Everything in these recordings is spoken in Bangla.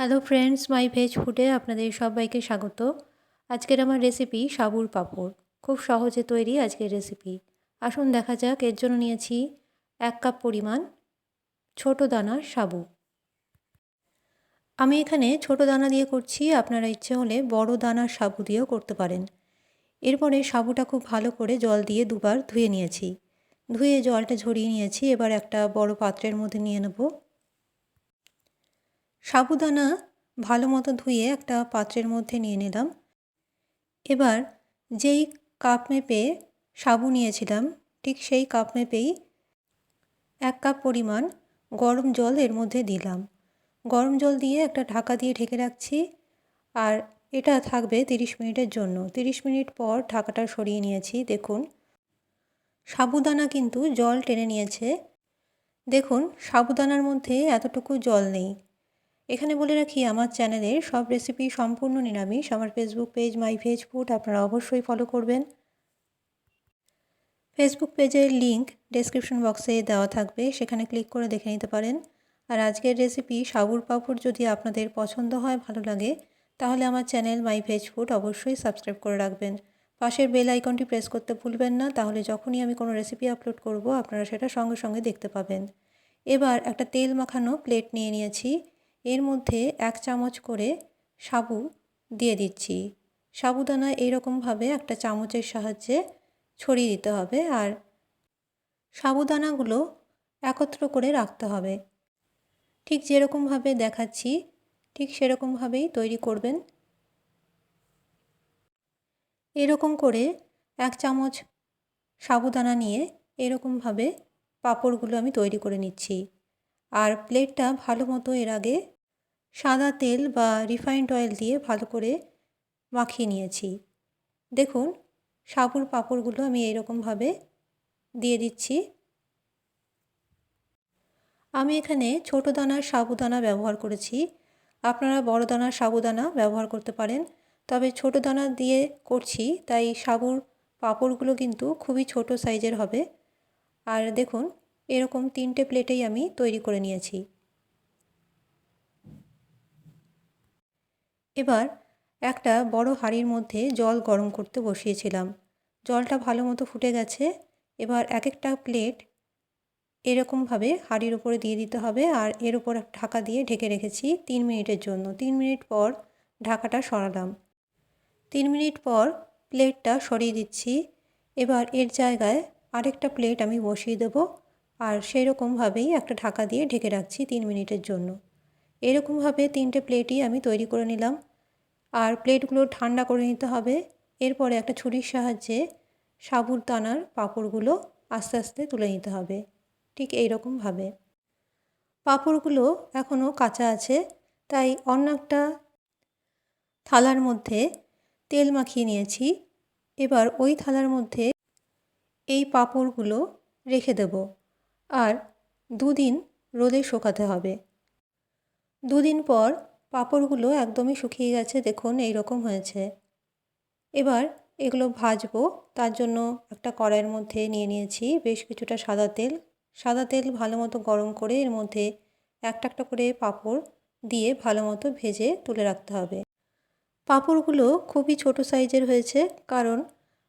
হ্যালো ফ্রেন্ডস মাই ভেজ ফুডে আপনাদের সবাইকে স্বাগত। আজকের আমার রেসিপি সাবুর পাঁপড়। খুব সহজে তৈরি আজকের রেসিপি আসুন দেখা যাক, এর জন্য নিয়েছি এক কাপ পরিমাণ ছোট দানা সাবু। আমি এখানে ছোট দানা দিয়ে করছি, আপনারা ইচ্ছে হলে বড় দানার সাবু দিয়েও করতে পারেন। এরপরে সাবুটা খুব ভালো করে জল দিয়ে দুবার ধুয়ে নিয়েছি। ধুয়ে জলটা ঝরিয়ে নিয়েছি, এবার একটা বড় পাত্রের মধ্যে নিয়ে নেব। সাবুদানা ভালো মতো ধুয়ে একটা পাত্রের মধ্যে নিয়ে নিলাম। এবার যেই কাপ মেপে সাবু নিয়েছিলাম, ঠিক সেই কাপ মেপেই এক কাপ পরিমাণ গরম জল এর মধ্যে দিলাম। গরম জল দিয়ে একটা ঢাকা দিয়ে ঢেকে রাখছি আর এটা থাকবে তিরিশ মিনিটের জন্য। তিরিশ মিনিট পর ঢাকাটা সরিয়ে নিয়েছি, দেখুন। সাবুদানা কিন্তু জল টেনে নিয়েছে। দেখুন, সাবুদানার মধ্যে এতটুকু জল নেই। এখানে বলে রাখি, আমার চ্যানেলের সব রেসিপি সম্পূর্ণ নিরামিষ। আমার Facebook page my veg food আপনারা অবশ্যই ফলো করবেন। ফেসবুক পেজের লিঙ্ক ডেসক্রিপশন বক্সে দেওয়া থাকবে, সেখানে ক্লিক করে দেখে নিতে পারেন। আর আজকের রেসিপি সাবুর পাপড় যদি আপনাদের পছন্দ হয়, ভালো লাগে, তাহলে আমার চ্যানেল মাই ভেজ ফুড অবশ্যই সাবস্ক্রাইব করে রাখবেন। পাশের বেল আইকনটি প্রেস করতে ভুলবেন না, তাহলে যখনই আমি কোনো রেসিপি আপলোড করব, আপনারা সেটা সঙ্গে সঙ্গে দেখতে পাবেন। এবার একটা তেল মাখানো প্লেট নিয়ে নিয়েছি। এর মধ্যে এক চামচ করে সাবু দিয়ে দিচ্ছি। সাবুদানা এইরকমভাবে একটা চামচের সাহায্যে ছড়িয়ে দিতে হবে আর সাবুদানাগুলো একত্র করে রাখতে হবে। ঠিক যেরকমভাবে দেখাচ্ছি, ঠিক সেরকমভাবেই তৈরি করবেন। এরকম করে এক চামচ সাবুদানা নিয়ে এরকমভাবে পাঁপড়গুলো আমি তৈরি করে নিচ্ছি। আর প্লেটটা ভালো মতো এর আগে সাদা তেল বা রিফাইন্ড অয়েল দিয়ে ভালো করে মাখিয়ে নিয়েছি। দেখুন, সাবুর পাঁপড়গুলো আমি এইরকমভাবে দিয়ে দিচ্ছি। আমি এখানে ছোট দানার সাবুদানা ব্যবহার করেছি। আপনারা বড় দানার সাবুদানা ব্যবহার করতে পারেন, তবে ছোট দানা দিয়ে করছি, তাই সাবুর পাঁপড়গুলো কিন্তু খুবই ছোট সাইজের হবে। আর দেখুন এরকম তিনটে প্লেটেই আমি তৈরি করে নিয়েছি। এবার একটা বড় হাঁড়ির মধ্যে জল গরম করতে বসিয়েছিলাম। জলটা ভালো মতো ফুটে গেছে। এবার এক একটা প্লেট এরকমভাবে হাঁড়ির উপরে দিয়ে দিতে হবে আর এর উপর ঢাকা দিয়ে ঢেকে রেখেছি তিন মিনিটের জন্য। তিন মিনিট পর ঢাকাটা সরালাম। তিন মিনিট পর প্লেটটা সরিয়ে দিচ্ছি। এবার এর জায়গায় আরেকটা প্লেট আমি বসিয়ে দেব। আর সেই রকমভাবেই একটা ঢাকা দিয়ে ঢেকে রাখছি তিন মিনিটের জন্য। এরকমভাবে তিনটে প্লেটই আমি তৈরি করে নিলাম। আর প্লেটগুলো ঠান্ডা করে নিতে হবে। এরপরে একটা ছুরির সাহায্যে সাবুর দানার পাঁপড়গুলো আস্তে আস্তে তুলে নিতে হবে। ঠিক এই রকমভাবে পাঁপড়গুলো এখনও কাঁচা আছে, তাই অন্য একটা থালার মধ্যে তেল মাখিয়ে নিয়েছি। এবার ওই থালার মধ্যে এই পাঁপড়গুলো রেখে দেব। আর দুদিন রোদে শুকাতে হবে। দুদিন পর পাঁপড়গুলো একদমই শুকিয়ে গেছে, দেখুন এই রকম হয়েছে। এবার এগুলো ভাজবো, তার জন্য একটা কড়াইয়ের মধ্যে নিয়ে নিয়েছি বেশ কিছুটা সাদা তেল। সাদা তেল ভালো মতো গরম করে এর মধ্যে একটা একটা করে পাঁপড় দিয়ে ভালো মতো ভেজে তুলে রাখতে হবে। পাঁপড়গুলো খুবই ছোট সাইজের হয়েছে, কারণ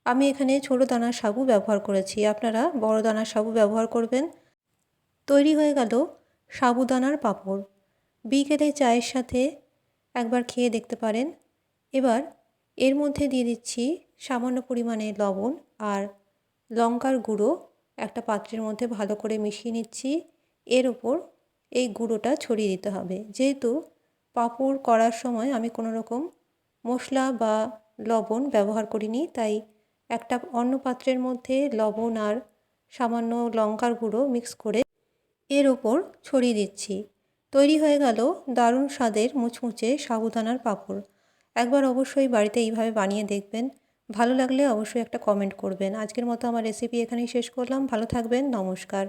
আমি এখানে ছোটো দানার সাবু ব্যবহার করেছি। আপনারা বড় দানার সাবু ব্যবহার করবেন তৈরি হয়ে গেল সাবুদানার পাঁপড়। বিকেলে চায়ের সাথে একবার খেয়ে দেখতে পারেন। এবার এর মধ্যে দিয়ে দিচ্ছি সামান্য পরিমাণে লবণ আর লঙ্কার গুঁড়ো। একটা পাত্রের মধ্যে ভালো করে মিশিয়ে নিচ্ছি। এর ওপর এই গুঁড়োটা ছড়িয়ে দিতে হবে। যেহেতু পাঁপড় করার সময় আমি কোনো রকম মশলা বা লবণ ব্যবহার করিনি, তাই একটা অন্য পাত্রের মধ্যে লবণ আর সামান্য লঙ্কার গুঁড়ো মিক্স করে এর ওপর ছড়িয়ে দিচ্ছি। তৈরি হয়ে গেল দারুণ স্বাদের মুচমুচে সাবুদানার পাঁপড়। একবার অবশ্যই বাড়িতে এইভাবে বানিয়ে দেখবেন। ভালো লাগলে অবশ্যই একটা কমেন্ট করবেন। আজকের মতো আমার রেসিপি এখানেই শেষ করলাম। ভালো থাকবেন। নমস্কার।